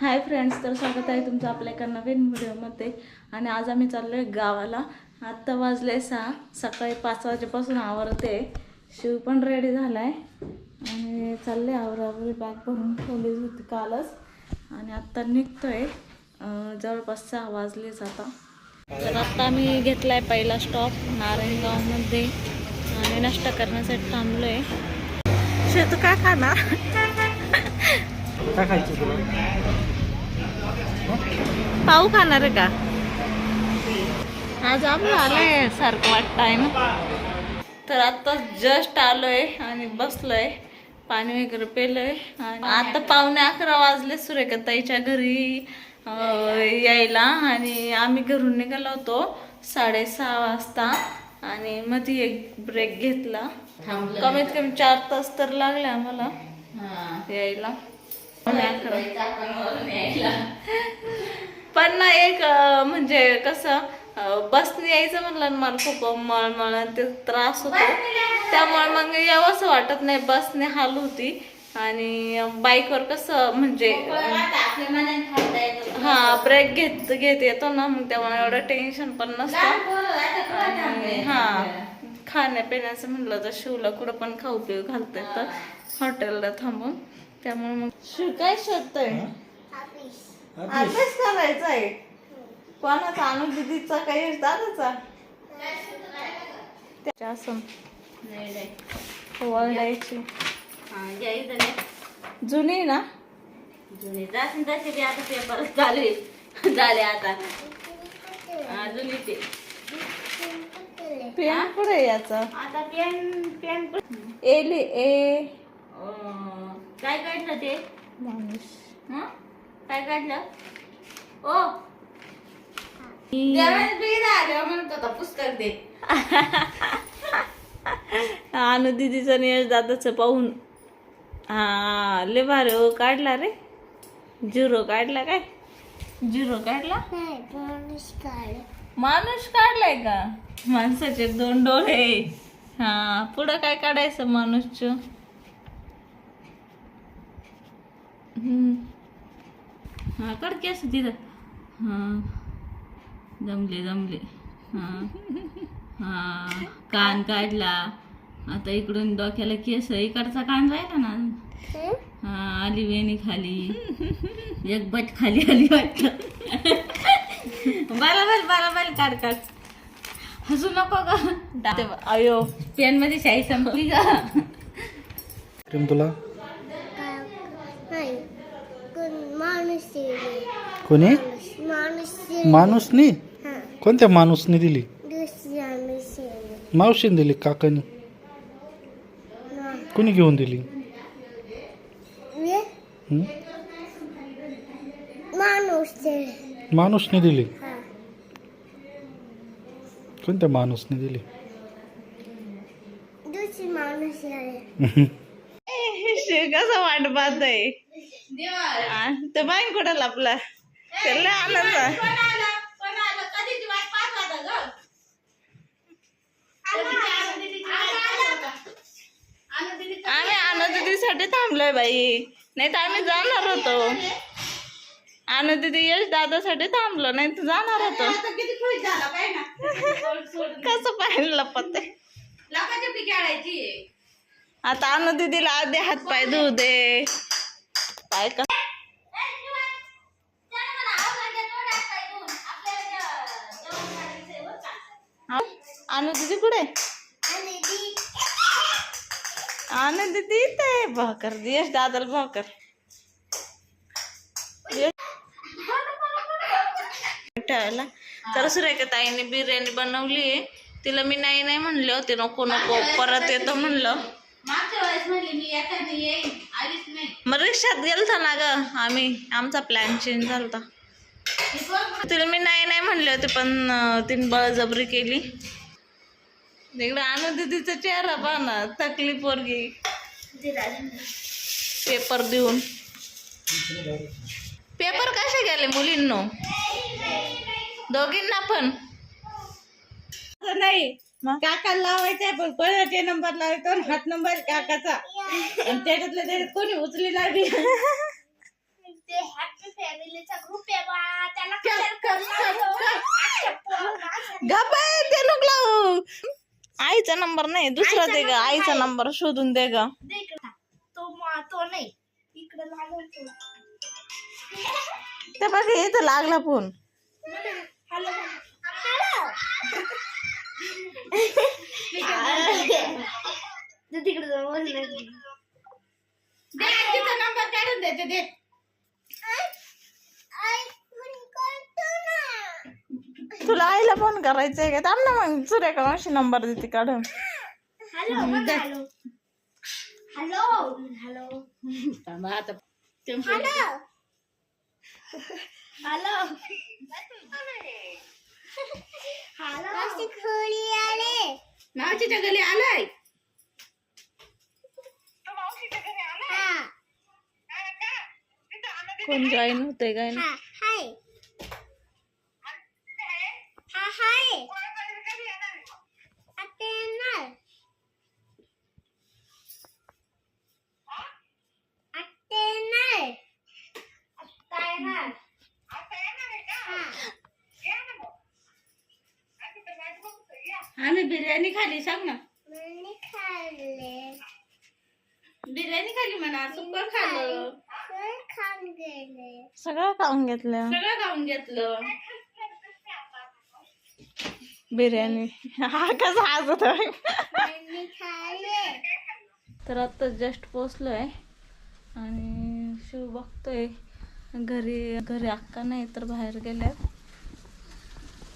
Hi friends तर स्वागत आहे तुमचं आपल्या एका नवीन व्हिडिओमध्ये. आणि आज आम्ही चाललो आहे गावाला. आत्ता वाजले सहा सकाळी पाच वाजेपासून आवरते शिव पण रेडी झाला आहे आणि चालले आवरावरी बॅग भरून ठेवलीच होती कालच. आणि आत्ता निघतोय. आहे जवळपास सहा वाजलेच आता. तर आत्ता आम्ही घेतला आहे पहिला स्टॉप नारायणगावमध्ये. आणि नाश्ता करण्यासाठी थांबलो आहे शेतू काय खाणार? काय खायचं पाऊ खाणार आहे का? आज आपलं आलंय सारखं वाटत आहे ना. तर आता जस्ट आलोय आणि बसलोय. पाणी वगैरे पेलोय. आणि आता पावणे अकरा वाजले सुरेखा ताईच्या घरी यायला. आणि आम्ही घरून निघालो होतो साडेसहा वाजता. आणि मध्ये एक ब्रेक घेतला. कमीत कमी चार तास तर लागले आम्हाला यायला. ना एक म्हणजे कसं बसने यायचं म्हणलं ना मला खूप मळमळ ते त्रास होतो. त्यामुळे मग यावंसं वाटत नाही बसने हाल होती. आणि बाईकवर कसं म्हणजे हा ब्रेक घेत घेत येतो ना मग त्यामुळे एवढं टेन्शन पण नसतं. हा खाण्यापिण्याचं म्हणलं तर शिवला कुठं पण खाऊ पिऊ घालता येतं हॉटेलला थांबून. त्यामुळे मग शिव काय शोधतोय? अभ्यास करायचा आहे. कोणाचा अनु दिदीचा? काही दादाचा त्याच्या असं जुनी ना? पेपर झाले झाले आता. ते. पेन कुठे याचा? आता पेन पेन एली ए काय काढलं ते? माणूस. हं? काय काढलं? ओ. म्हणत होता पुस्तक दे. अनु दिदीचा नियश दादाचं पाहून. हा लय भारी हो काढला रे. झिरो काढला काय? झिरो काढला? माणूस काढलाय का? माणसाचे दोन डोळे. हा पुढं काय काढायचं माणूसच? हा काढ की असं तिथं. हा जमले जमले. हा हा कान काढला. आता इकडून डोक्याला केस इकडचा कान राहिला ना. हा आली वेणी खाली. एक बट खाली आली वाटत. बरोबर बरोबर काढ काढ. हसू नको का अयो पेन मध्ये शाही संपली का प्रेम तुला? कोणी? माणूसनी. कोणत्या माणूसने दिली? मावशीने दिली काकानी? कोणी घेऊन दिली? माणूसने. दिली? कोणत्या माणूसने दिली? कसं वाट पाहत आहे ते बाईन कुठं लपला त्याला आनंद आम्ही आनंदीसाठी थांबलोय बाई. नाही तर आम्ही जाणार होतो. आनंदी यश दादासाठी थांबलो नाही तर जाणार होतो. कसं पाहिलं लपत? आहे आता आनंदी दिला आधी हात पाय धुऊ दे. काय का आनंद दिदी कुठे? आनंद दिदी इथे भाकर यश दादल भाकर ठेवायला. तर सुरेखा ताईने बिर्याणी बनवली तिला मी नाही नाही म्हणले होते नको नको परत येतो म्हणलं. मागच्या वेळेस म्हणली मी एखादी येईन आलीच नाही. मग रिक्षात गेलता ना ग आम्ही. आमचा प्लॅन चेंज झालता ती कोण तिला मी नाही नाही म्हणले होते पण अं, तिने बळजबरी केली. इकडे आनंद दिदीचा चेहरा पहा ना थकली पोरगी. ते पेपर देऊन. पेपर कसे गेले मुलींनो? दोघींना पण. नाही. काका लावायचा पण कोणाचे नंबर लावायचा आणि हात नंबर काकाचा. आणि त्याच्यातल्या त्याच्यात कोणी उचली लागली ते लोक लावू. आईचा नंबर नाही दुसरा दे ग. आईचा. नंबर शोधून दे ग. तो मा- तो नाही. इकडे लागल तो. ते बघ इथं लागला फोन हॅलो. तू तिकडे जाऊन तिचा नंबर काढून देते दे तुला आईला फोन करायचंय का? थांब ना मग सुरेखा मावशी नंबर देते काढून. हॅलो हॅलो हॅलो हॅलो थांबा आता हॅलो हॅलो हॅलो खोली आले? मावशीच्या घरी आलाय. कोण जॉईन होते काय? ना हाय हा हाय आता येणार आता येणार आता येणार आम्ही बिर्याणी खाली सांग ना. मी खाल्ले. बिर्याणी खाली म्हणा सुकं खाल्लं. खाऊन गेले. सगळं खाऊन घेतलं. सगळं खाऊन घेतलं. बिर्याणी. हा कसा हसत आहे. मी खाल्ले. तर आता जस्ट पोचलोय आणि शिव बघतोय. घरी घरी अक्का नाही तर बाहेर गेल्यात.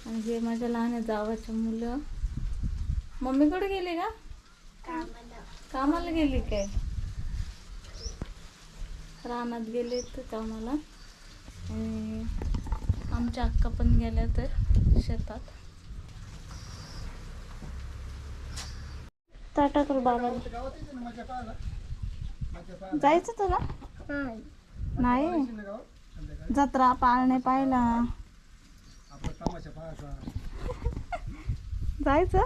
आणि हे माझ्या लहान जावाच्या मुलं. मम्मी कुठे गेली का? कामाला गेली काय? रानात गेले तर कामाला. आणि आमच्या अक्का पण गेल्या तर शेतात. टाटा कर बाबा जायचं तुला? नाही. जत्रा पाळणे पाहिला. जायचं?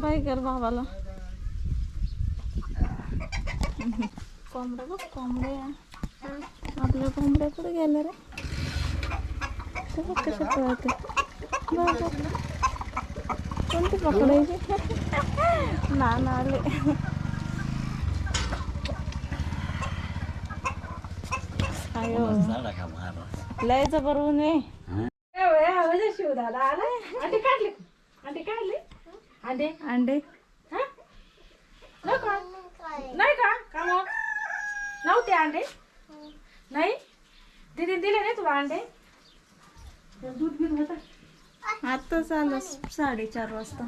बाय कर बाबाला कोंबड्या बघ कोंबड्या आपल्या कोंबड्या कुठे गेल्या रे. ते बघ कशा पळते. कोणती पकडायची? ना ना आले अयो लय जबर ऊन आहे. शिवदादा आलाय. अंडे काढले. अंडे काढले. अंडे. अंडे. हा? नाही का? नाही का? का मग नव्हते अंडे? नाही? दिदी दिले नाही तुला अंडे? दूध घेऊन होता? आत्ताच आलं साडेचार वाजता.